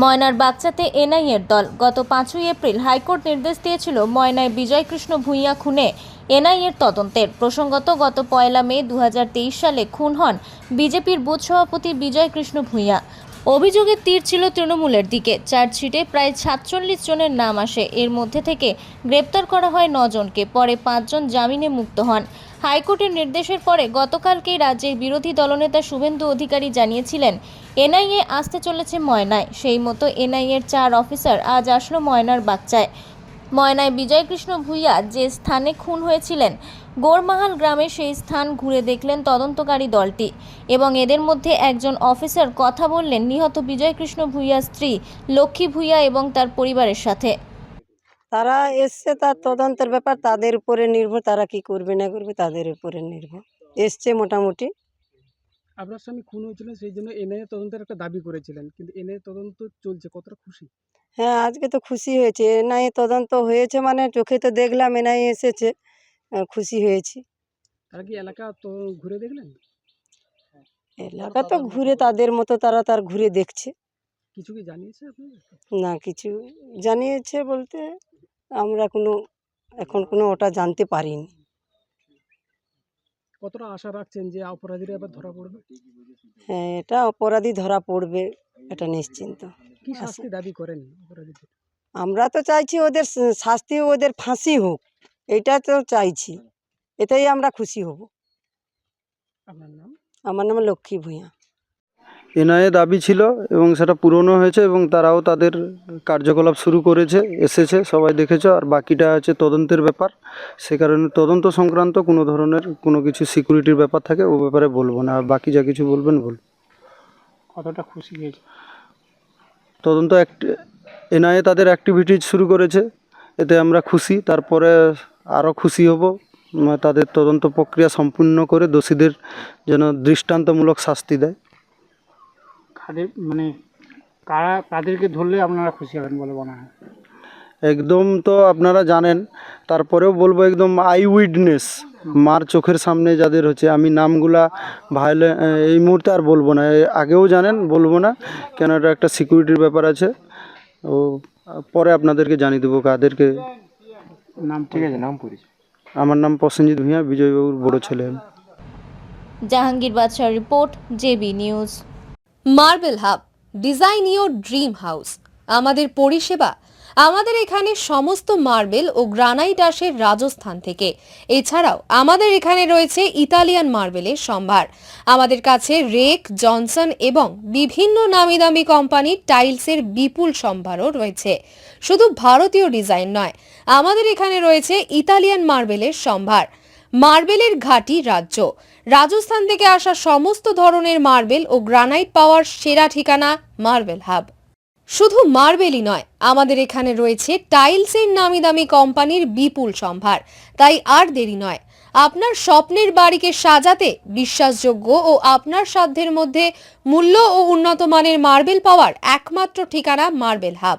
ময়নার বাচ্চাতে এনআইএর দল। গত পাঁচই এপ্রিল হাইকোর্ট নির্দেশ দিয়েছিল ময়নায় বিজয়কৃষ্ণ ভূঁইয়া খুনে এনআইএর তদন্তের। প্রসঙ্গত, গত পয়লা মে দুহাজার তেইশ সালে খুন হন বিজেপির বুথ সভাপতি বিজয়কৃষ্ণ ভূঁইয়া। অভিযোগের তীর ছিল তৃণমূলের দিকে। চার্জশিটে প্রায় সাতচল্লিশ জনের নাম আসে। এর মধ্যে থেকে গ্রেপ্তার করা হয় নজনকে। পরে পাঁচজন জামিনে মুক্ত হন। হাইকোর্টের নির্দেশের পরে গতকালকেই রাজ্যের বিরোধী দলনেতা শুভেন্দু অধিকারী জানিয়েছিলেন, এনআইএ আসতে চলেছে ময়নায়। সেই মতো এনআইএর চার অফিসার আজ আসলো ময়নার বাচ্চায় ময়নায় বিজয়কৃষ্ণ ভূঁইয়া যে স্থানে খুন হয়েছিলেন, গোরমাহাল গ্রামে সেই স্থান ঘুরে দেখলেন তদন্তকারী দলটি এবং এদের মধ্যে একজন অফিসার কথা বললেন নিহত বিজয়কৃষ্ণ ভূঁইয়ার স্ত্রী, লক্ষ্মী ভূঁইয়া এবং তার পরিবারের সাথে। তারা এসছে তার তদন্তের ব্যাপার তাদের উপরে নির্ভর তারা কি করবে না করবে তাদের উপরে নির্ভর। এসছে মোটামুটি। আপনার স্বামী খুন হয়েছিলেন সেই জন্য এনআইএ তদন্তের একটা দাবি করেছিলেন কিন্তু এনআইএ তদন্ত চলছে কতটা খুশি? হ্যাঁ আজকে তো খুশি হয়েছে। এনআই তদন্ত হয়েছে মানে চোখে তো দেখলাম এনআই এসেছে খুশি হয়েছি। তারা কি এলাকা তো ঘুরে দেখলেন? এলাকা তো ঘুরে তাদের মতো তারা তার ঘুরে দেখছে। কিছু কি জানিয়েছে না কিছু জানিয়েছে বলতে আমরা কোনো এখন কোনো ওটা জানতে পারিনি। কতটা আশা রাখছেন যে অপরাধীরা এবার ধরা পড়বে? হ্যাঁ এটা অপরাধী ধরা পড়বে এটা নিশ্চিন্ত। কি শাস্তি দাবি করেন অপরাধীদের? আমরা তো চাইছি ওদের শাস্তি ওদের ফাঁসি হোক এটা তো চাইছি। এতেই আমরা খুশি হব। আপনার নাম? আমার নাম লক্ষ্মী ভূঁইয়া। এনআইএ দাবি ছিল এবং সেটা পূরণও হয়েছে এবং তারাও তাদের কার্যকলাপ শুরু করেছে এসেছে সবাই দেখেছ। আর বাকিটা আছে তদন্তের ব্যাপার। সে কারণে তদন্ত সংক্রান্ত কোনো ধরনের কোনো কিছু সিকিউরিটির ব্যাপার থাকে ও ব্যাপারে বলব না। আর বাকি যা কিছু বলবেন বল কতটা খুশি হয়েছে? তদন্ত এনআইএ তাদের অ্যাক্টিভিটিজ শুরু করেছে। এতে আমরা খুশি। তারপরে আরও খুশি হব। তাদের তদন্ত প্রক্রিয়া সম্পূর্ণ করে দোষীদের যেন দৃষ্টান্তমূলক শাস্তি দেয়। কাদের মানে কারা কাদেরকে ধরলে আপনারা খুশি হবেন বলে মনে হয়? একদম তো আপনারা জানেন তারপরেও বলব একদম আই উইডনেস মার চোখের সামনে যাদের হচ্ছে আমি নামগুলা ভায়োলে এই মুহূর্তে আর বলব না আগেও জানেন বলব না কেন এটা একটা সিকিউরিটির ব্যাপার আছে ও পরে আপনাদেরকে জানিয়ে দেবো কাদেরকে। নাম ঠিক আছে নাম পরিচয়। আমার নাম প্রসেনজিৎ ভূঁইয়া বিজয়বাবুর বড় ছেলে Jahangir Badshah report JB news. Marble hub, design your dream house. আমাদের পরিষেবা, আমাদের এখানে সমস্ত মার্বেল ও গ্রানাইট আসে রাজস্থান থেকে। এছাড়াও আমাদের এখানে রয়েছে ইতালিয়ান মার্বেলের সম্ভার। আমাদের কাছে রেক, জনসন এবং বিভিন্ন নামি দামি কোম্পানির টাইলসের বিপুল সম্ভারও রয়েছে। শুধু ভারতীয় ডিজাইন নয়, আমাদের এখানে রয়েছে ইতালিয়ান মার্বেলের সম্ভার। মার্বেলের ঘাঁটি রাজ্য রাজস্থান থেকে আসা সমস্ত ধরনের মার্বেল ও গ্রানাইট পাওয়ার সেরা ঠিকানা মার্বেল হাব। শুধু মার্বেলই নয়, আমাদের এখানে রয়েছে টাইলসের নামি দামি কোম্পানির বিপুল সম্ভার। তাই আর দেরি নয়, আপনার স্বপ্নের বাড়িকে সাজাতে বিশ্বাসযোগ্য ও আপনার সাধ্যের মধ্যে মূল্য ও উন্নত মানের মার্বেল পাওয়ার একমাত্র ঠিকানা মার্বেল হাব।